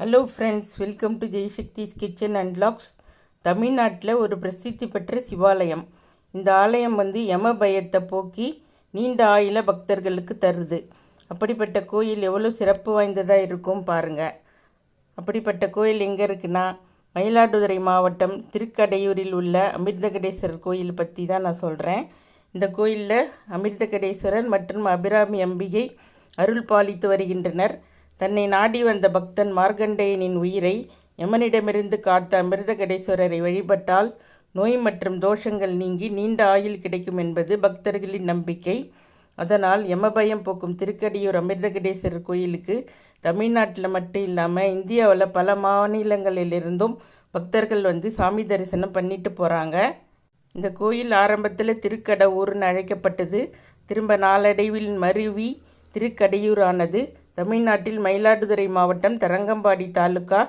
Hello friends welcome to Jaishakthi's kitchen and logs தமிழ்நாட்டில் ஒரு பிரசித்தி பெற்ற சிவாலயம். இந்த ஆலயம் வந்து யம பயத்தை போக்கி நீண்ட ஆயில பக்தர்களுக்கு தருது. அப்படிப்பட்ட கோயில் எவ்வளோ சிறப்பு வாய்ந்ததாக இருக்கும் பாருங்கள் அப்படிப்பட்ட கோயில் எங்கே இருக்குன்னா மயிலாடுதுறை மாவட்டம் திருக்கடையூரில் உள்ள அமிர்தகடேஸ்வரர் கோயில் பற்றி தான் நான் சொல்கிறேன் இந்த கோயிலில் அமிர்தகடேஸ்வரர் மற்றும் அபிராமி அம்பிகை அருள் பாலித்து வருகின்றனர். தன்னை நாடி வந்த பக்தன் மார்க்கண்டேயனின் உயிரை யமனிடமிருந்து காத்த அமிர்தகடேஸ்வரரை வழிபட்டால் நோய் மற்றும் தோஷங்கள் நீங்கி நீண்ட ஆயுள் கிடைக்கும் என்பது பக்தர்களின் நம்பிக்கை. அதனால் யமபயம் போக்கும் திருக்கடியூர் அமிர்தகடேஸ்வரர் கோயிலுக்கு தமிழ்நாட்டில் மட்டும் இல்லாமல் இந்தியாவில் பல மாநிலங்களிலிருந்தும் பக்தர்கள் வந்து சாமி தரிசனம் பண்ணிட்டு போகிறாங்க இந்த கோயில் ஆரம்பத்தில் திருக்கடவுர்னு அழைக்கப்பட்டது. திரும்ப நாளடைவில் மருவி திருக்கடையூர் ஆனது தமிழ்நாட்டில் மயிலாடுதுறை மாவட்டம் தரங்கம்பாடி தாலுக்கா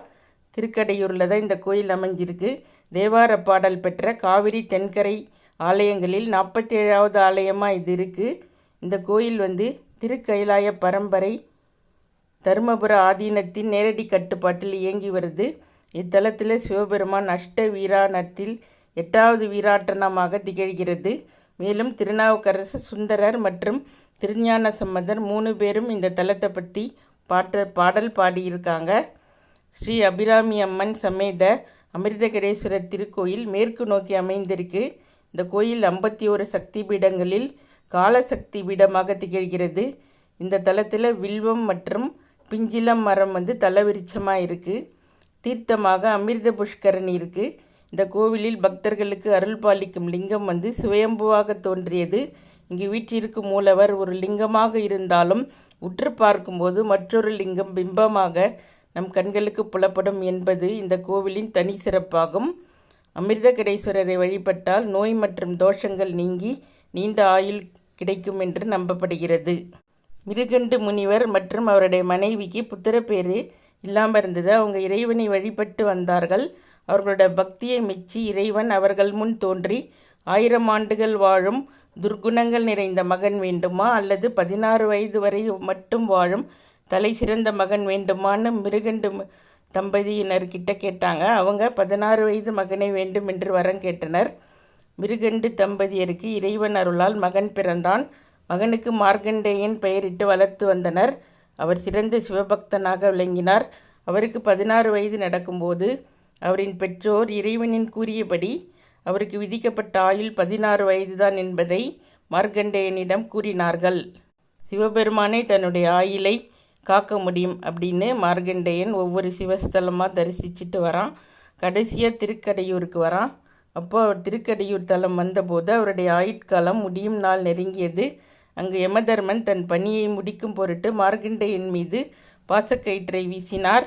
திருக்கடையூரில் தான் இந்த கோயில் அமைஞ்சிருக்கு. தேவார பாடல் பெற்ற காவிரி தென்கரை ஆலயங்களில் நாற்பத்தேழாவது ஆலயமாக இது இருக்குது இந்த கோயில் வந்து திருக்கைலாய பரம்பரை தருமபுர ஆதீனத்தின் நேரடி கட்டுப்பாட்டில் இயங்கி வருது. இத்தலத்தில் சிவபெருமான் அஷ்ட வீராணத்தில் எட்டாவது வீராட்டனமாக திகழ்கிறது. மேலும் திருநாவுக்கரசு சுந்தரர் மற்றும் திருஞான சம்பந்தர் மூணு பேரும் இந்த தலத்தை பற்றி பாட்ட பாடல் பாடியிருக்காங்க. ஸ்ரீ அபிராமி அம்மன் சமேத அமிர்தகடேஸ்வரர் திருக்கோயில் மேற்கு நோக்கி அமைந்திருக்கு. இந்த கோயில் ஐம்பத்தி ஒரு சக்தி பீடங்களில் காலசக்தி பீடமாக திகழ்கிறது. இந்த தலத்தில் வில்வம் மற்றும் பிஞ்சிலம் மரம் வந்து தலவிருச்சமாக இருக்குது தீர்த்தமாக அமிர்த புஷ்கரணி இருக்குது இந்த கோவிலில் பக்தர்களுக்கு அருள் பாலிக்கும் லிங்கம் வந்து சுயம்புவாக தோன்றியது. இங்கு வீற்றிருக்கும் மூலவர் ஒரு லிங்கமாக இருந்தாலும் உற்று பார்க்கும்போது மற்றொரு லிங்கம் பிம்பமாக நம் கண்களுக்கு புலப்படும் என்பது இந்த கோவிலின் தனி சிறப்பாகும். அமிர்தகடேஸ்வரரை வழிபட்டால் நோய் மற்றும் தோஷங்கள் நீங்கி நீண்ட ஆயுள் கிடைக்கும் என்று நம்பப்படுகிறது. மிருகண்டு முனிவர் மற்றும் அவருடைய மனைவிக்கு புத்திரப்பேறு இல்லாமல் இருந்தது. அவங்க இறைவனை வழிபட்டு வந்தார்கள். அவர்களோட பக்தியை மெச்சி இறைவன் அவர்கள் முன் தோன்றி ஆயிரம் ஆண்டுகள் வாழும் துர்க்குணங்கள் நிறைந்த மகன் வேண்டுமா? அல்லது பதினாறு வயது வரை மட்டும் வாழும் தலை சிறந்த மகன் வேண்டுமான்னு மிருகண்டு தம்பதியினர்கிட்ட கேட்டாங்க. அவங்க பதினாறு வயது மகனை வேண்டும் என்று வரம் கேட்டனர். மிருகண்டு தம்பதியருக்கு இறைவன் அருளால் மகன் பிறந்தான். மகனுக்கு மார்க்கண்டேயன் பெயரிட்டு வளர்த்து வந்தனர். அவர் சிறந்த சிவபக்தனாக விளங்கினார். அவருக்கு பதினாறு வயது நடக்கும்போது அவரின் பெற்றோர் இறைவனின் கூறியபடி அவருக்கு விதிக்கப்பட்ட ஆயுள் பதினாறு வயதுதான் என்பதை மார்க்கண்டேயனிடம் கூறினார்கள். சிவபெருமானே தன்னுடைய ஆயிலை காக்க முடியும் அப்படின்னு மார்கண்டேயன் ஒவ்வொரு சிவஸ்தலமாக தரிசிச்சுட்டு வரான். கடைசியாக திருக்கடையூருக்கு வரான். அப்போ அவர் திருக்கடையூர் தலம் வந்தபோது அவருடைய ஆயுட்காலம் முடியும் நாள் நெருங்கியது. அங்கு யமதர்மன் தன் பணியை முடிக்கும் பொருட்டு மார்கண்டேயன் மீது பாசக்கயிற்றை வீசினார்.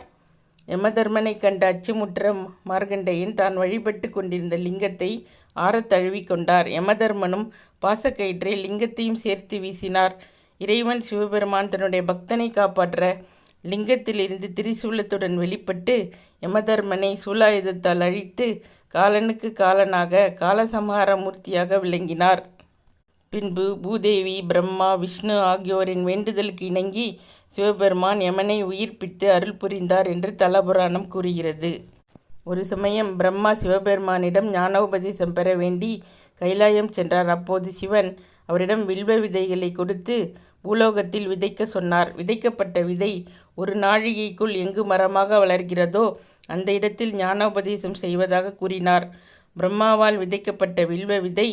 யமதர்மனை கண்ட அச்சுமுற்ற மார்கண்டையன் தான் வழிபட்டு கொண்டிருந்த லிங்கத்தை ஆறத் தழுவி கொண்டார். யமதர்மனும் பாசக்கயிற்றை லிங்கத்தையும் சேர்த்து வீசினார். இறைவன் சிவபெருமான் தன்னுடைய பக்தனை காப்பாற்ற லிங்கத்திலிருந்து திரிசூலத்துடன் வெளிப்பட்டு யமதர்மனை சூலாயுதத்தால் அழித்து காலனுக்கு காலனாக காலசம்ஹார மூர்த்தியாக விளங்கினார். பின்பு பூதேவி பிரம்மா விஷ்ணு ஆகியோரின் வேண்டுதலுக்கு இணங்கி சிவபெருமான் யமனை உயிர்ப்பித்து அருள் புரிந்தார் என்று தலபுராணம் கூறுகிறது. ஒரு சமயம் பிரம்மா சிவபெருமானிடம் ஞானோபதேசம் பெற வேண்டி கைலாயம் சென்றார். அப்போது சிவன் அவரிடம் வில்வ விதைகளை கொடுத்து பூலோகத்தில் விதைக்க சொன்னார். விதைக்கப்பட்ட விதை ஒரு நாழிகைக்குள் எங்கு மரமாக வளர்கிறதோ அந்த இடத்தில் ஞானோபதேசம் செய்வதாக கூறினார். பிரம்மாவால் விதைக்கப்பட்ட வில்வ விதை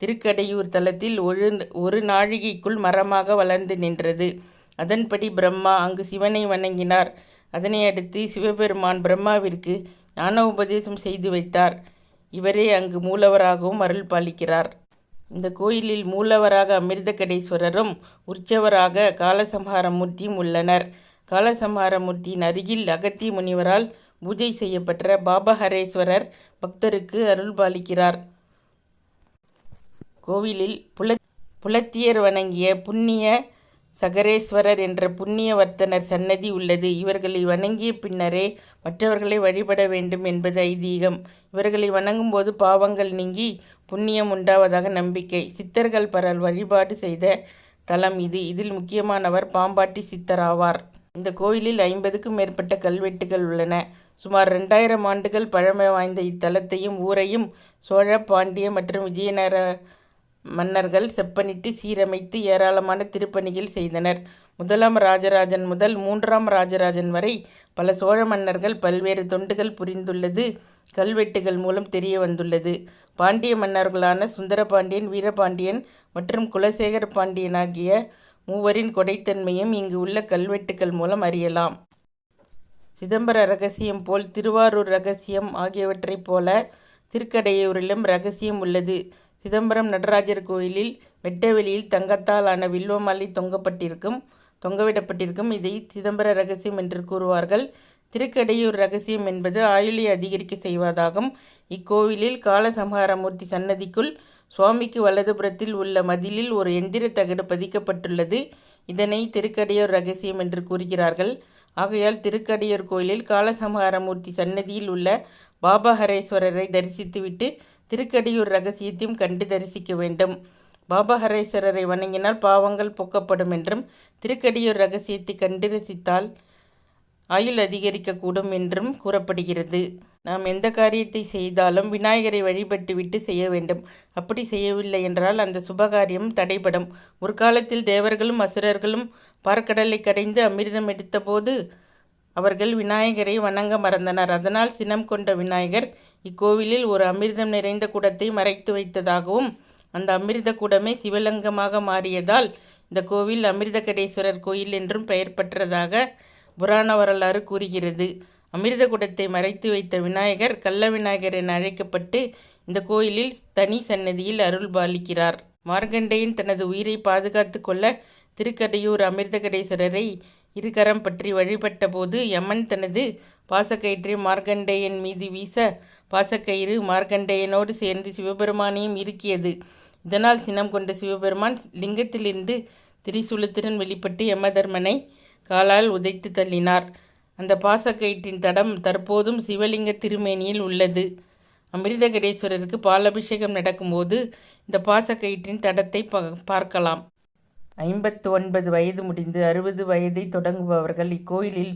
திருக்கடையூர் தலத்தில் ஒரு ஒரு நாழிகைக்குள் மரமாக வளர்ந்து நின்றது. அதன்படி பிரம்மா அங்கு சிவனை வணங்கினார். அதனை அடுத்து சிவபெருமான் பிரம்மாவிற்கு ஞான உபதேசம் செய்து வைத்தார். இவரே அங்கு மூலவராகவும் அருள் பாலிக்கிறார். இந்த கோயிலில் மூலவராக அமிர்தகடேஸ்வரரும் உற்சவராக காலசம்ஹார மூர்த்தியும் உள்ளனர். காலசம்ஹாரமூர்த்தியின் அருகில் அகத்திய முனிவரால் பூஜை செய்யப்பட்ட பாபஹரேஸ்வரர் பக்தருக்கு அருள் பாலிக்கிறார். கோவிலில் புல புலத்தியர் வணங்கிய புண்ணிய சகரேஸ்வரர் என்ற புண்ணியவர்த்தனர் சன்னதி உள்ளது. இவர்களை வணங்கிய பின்னரே மற்றவர்களை வழிபட வேண்டும் என்பது ஐதீகம். இவர்களை வணங்கும்போது பாவங்கள் நீங்கி புண்ணியம் உண்டாவதாக நம்பிக்கை. சித்தர்கள் பரல் வழிபாடு செய்த தலம் இது. இதில் முக்கியமானவர் பாம்பாட்டி சித்தர் ஆவார். இந்த கோயிலில் ஐம்பதுக்கும் மேற்பட்ட கல்வெட்டுகள் உள்ளன. சுமார் ரெண்டாயிரம் ஆண்டுகள் பழமை வாய்ந்த இத்தலத்தையும் ஊரையும் சோழ பாண்டிய மற்றும் விஜயநகர மன்னர்கள் செப்பனிட்டு சீரமைத்து ஏராளமான திருப்பணிகள் செய்தனர். முதலாம் ராஜராஜன் முதல் மூன்றாம் ராஜராஜன் வரை பல சோழ மன்னர்கள் பல்வேறு தொண்டுகள் புரிந்துள்ளது கல்வெட்டுகள் மூலம் தெரிய வந்துள்ளது. பாண்டிய மன்னர்களான சுந்தரபாண்டியன் வீரபாண்டியன் மற்றும் குலசேகர பாண்டியன் ஆகிய மூவரின் கொடைத்தன்மையும் இங்கு உள்ள கல்வெட்டுகள் மூலம் அறியலாம். சிதம்பர ரகசியம் போல் திருவாரூர் ரகசியம் ஆகியவற்றைப் போல திருக்கடையூரிலும் ரகசியம் உள்ளது. சிதம்பரம் நடராஜர் கோயிலில் வெட்டவெளியில் தங்கத்தால் ஆன வில்வமாலை தொங்கப்பட்டிருக்கும் தொங்கவிடப்பட்டிருக்கும். இதை சிதம்பர ரகசியம் என்று கூறுவார்கள். திருக்கடையூர் ரகசியம் என்பது ஆயுளை அதிகரிக்க செய்வதாகும். இக்கோவிலில் காலசம்ஹாரமூர்த்தி சன்னதிக்குள் சுவாமிக்கு வலதுபுறத்தில் உள்ள மதிலில் ஒரு எந்திர தகடு பதிக்கப்பட்டுள்ளது. இதனை திருக்கடையூர் ரகசியம் என்று கூறுகிறார்கள். ஆகையால் திருக்கடையூர் கோயிலில் காலசம்ஹாரமூர்த்தி சன்னதியில் உள்ள பாபஹரேஸ்வரரை தரிசித்துவிட்டு திருக்கடியூர் ரகசியத்தையும் கண்டு தரிசிக்க வேண்டும். பாபாஹரேஸ்வரரை வணங்கினால் பாவங்கள் போக்கப்படும் என்றும் திருக்கடியூர் ரகசியத்தை கண்டு ரசித்தால் ஆயுள் அதிகரிக்கக்கூடும் என்றும் கூறப்படுகிறது. நாம் எந்த காரியத்தை செய்தாலும் விநாயகரை வழிபட்டுவிட்டு செய்ய வேண்டும். அப்படி செய்யவில்லை என்றால் அந்த சுபகாரியம் தடைபடும். ஒரு காலத்தில் தேவர்களும் அசுரர்களும் பார்க்கடலை கடைந்து அமிர்தம் எடுத்தபோது அவர்கள் விநாயகரை வணங்க மறந்தனர். அதனால் சினம் கொண்ட விநாயகர் இக்கோவிலில் ஒரு அமிர்தம் நிறைந்த குடத்தை மறைத்து வைத்ததாகவும் அந்த அமிர்த குடமே சிவலிங்கமாக மாறியதால் இந்த கோவில் அமிர்தகடேஸ்வரர் கோயில் என்றும் பெயர் பெற்றதாக புராண வரலாறு கூறுகிறது. அமிர்த குடத்தை மறைத்து வைத்த விநாயகர் கள்ள விநாயகர் என அழைக்கப்பட்டு இந்த கோயிலில் தனி சன்னதியில் அருள் பாலிக்கிறார். மார்கண்டேயன் தனது உயிரை பாதுகாத்து கொள்ள திருக்கடையூர் அமிர்தகடேஸ்வரரை இருகரம் பற்றி வழிபட்ட போது யமன் தனது பாசக்கயிற்றை மார்கண்டேயன் மீது வீச பாசக்கயிறு மார்கண்டேயனோடு சேர்ந்து சிவபெருமானையும் இருக்கியது இதனால் சினம் கொண்ட சிவபெருமான் லிங்கத்திலிருந்து திரிசூலத்துடன் வெளிப்பட்டு யமதர்மனை காலால் உதைத்து தள்ளினார். அந்த பாசக்கயிற்றின் தடம் தற்போதும் சிவலிங்க திருமேனியில் உள்ளது. அமிர்தகடேஸ்வரருக்கு பாலபிஷேகம் நடக்கும்போது இந்த பாசக்கயிற்றின் தடத்தை பார்க்கலாம். ஐம்பத்து ஒன்பது வயது முடிந்து அறுபது வயதை தொடங்குபவர்கள் இக்கோயிலில்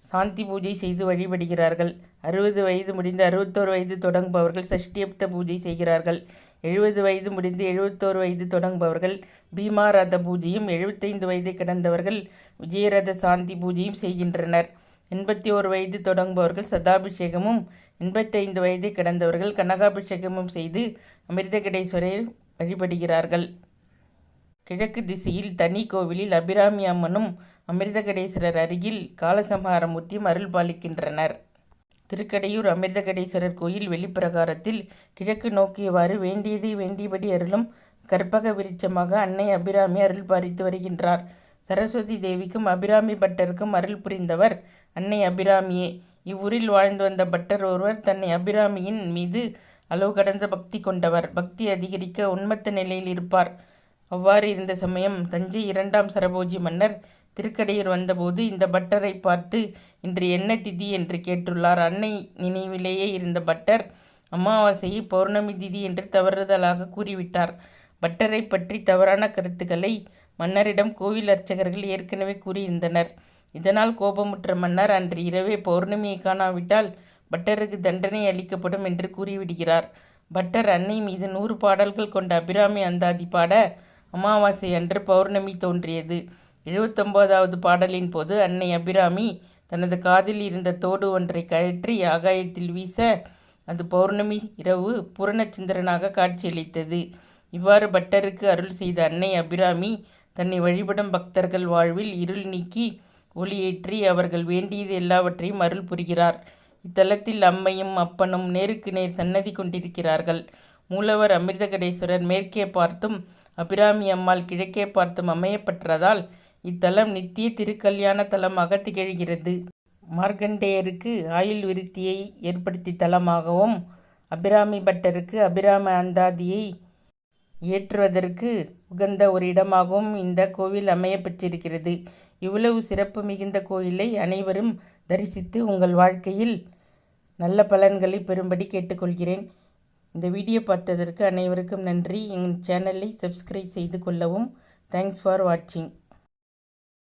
சாந்தி பூஜை செய்து வழிபடுகிறார்கள். அறுபது வயது முடிந்து அறுபத்தோரு வயது தொடங்குபவர்கள் சஷ்டியப்த பூஜை செய்கிறார்கள். எழுபது வயது முடிந்து எழுபத்தோரு வயது தொடங்குபவர்கள் பீமாரத பூஜையும் எழுபத்தைந்து வயதை கடந்தவர்கள் விஜயரத சாந்தி பூஜையும் செய்கின்றனர். எண்பத்தி ஓரு வயது தொடங்குபவர்கள் சதாபிஷேகமும் எண்பத்தைந்து வயதை கடந்தவர்கள் கனகாபிஷேகமும் செய்து அமிர்தகடேஸ்வரரை வழிபடுகிறார்கள். கிழக்கு திசையில் தனி கோவிலில் அபிராமி அம்மனும் அமிர்தகடேஸ்வரர் அருகில் காலசம்ஹாரமூர்த்தியும் அருள் பாலிக்கின்றனர் திருக்கடையூர் அமிர்தகடேஸ்வரர் கோயில் வெளிப்பிரகாரத்தில் கிழக்கு நோக்கியவாறு வேண்டியதை வேண்டியபடி அருளும் கற்பக விருட்சமாக அன்னை அபிராமி அருள் பாலித்து வருகின்றார். சரஸ்வதி தேவிக்கும் அபிராமி பட்டருக்கும் அருள் புரிந்தவர் அன்னை அபிராமியே. இவ்வூரில் வாழ்ந்து வந்த பட்டர் ஒருவர் தன்னை அபிராமியின் மீது அளவு கடந்த பக்தி கொண்டவர். பக்தி அதிகரிக்க உண்மத்த நிலையில் இருப்பார். அவ்வாறு இருந்த சமயம் தஞ்சை இரண்டாம் சரபோஜி மன்னர் திருக்கடையூர் வந்தபோது இந்த பட்டரை பார்த்து இன்று என்ன திதி என்று கேட்டுள்ளார். அன்னை நினைவிலேயே இருந்த பட்டர் அமாவாசையை பௌர்ணமி திதி என்று தவறுதலாக கூறிவிட்டார். பட்டரை பற்றி தவறான கருத்துக்களை மன்னரிடம் கோவில் அர்ச்சகர்கள் ஏற்கனவே கூறியிருந்தனர். இதனால் கோபமுற்ற மன்னர் அன்று இரவே பௌர்ணமியை காணாவிட்டால் பட்டருக்கு தண்டனை அளிக்கப்படும் என்று கூறிவிடுகிறார். பட்டர் அன்னை மீது நூறு பாடல்கள் கொண்ட அபிராமி அந்தாதி பாட அமாவாசை அன்று பௌர்ணமி தோன்றியது. எழுபத்தொம்போதாவது பாடலின் போது அன்னை அபிராமி தனது காதில் இருந்த தோடு ஒன்றை கழற்றி ஆகாயத்தில் வீச அது பௌர்ணமி இரவு பூரணச்சந்திரனாக காட்சியளித்தது. இவ்வாறு பட்டருக்கு அருள் செய்த அன்னை அபிராமி தன்னை வழிபடும் பக்தர்கள் வாழ்வில் இருள் நீக்கி ஒளியேற்றி அவர்கள் வேண்டியது எல்லாவற்றையும் அருள் புரிகிறார். இத்தலத்தில் அம்மையும் அப்பனும் நேருக்கு நேர் சன்னதி கொண்டிருக்கிறார்கள். மூலவர் அமிர்தகடேஸ்வரர் மேற்கே பார்த்தும் அபிராமி அம்மாள் கிழக்கே பார்த்தும் அமையப்பெற்றதால் இத்தலம் நித்திய திருக்கல்யாண தலமாக திகழ்கிறது. மார்க்கண்டேயருக்கு ஆயுள் விருத்தியை ஏற்படுத்தி தலமாகவும் அபிராமி பட்டருக்கு அபிராம அந்தாதியை ஏற்றுவதற்கு உகந்த ஒரு இடமாகவும் இந்த கோவில் அமையப்பெற்றிருக்கிறது. இவ்வளவு சிறப்பு மிகுந்த கோயிலை அனைவரும் தரிசித்து உங்கள் வாழ்க்கையில் நல்ல பலன்களை பெறும்படி கேட்டுக்கொள்கிறேன். இந்த வீடியோ பார்த்ததற்கு அனைவருக்கும் நன்றி. எங்கள் சேனலை சப்ஸ்கிரைப் செய்து கொள்ளவும். தேங்க்ஸ் ஃபார் வாட்சிங்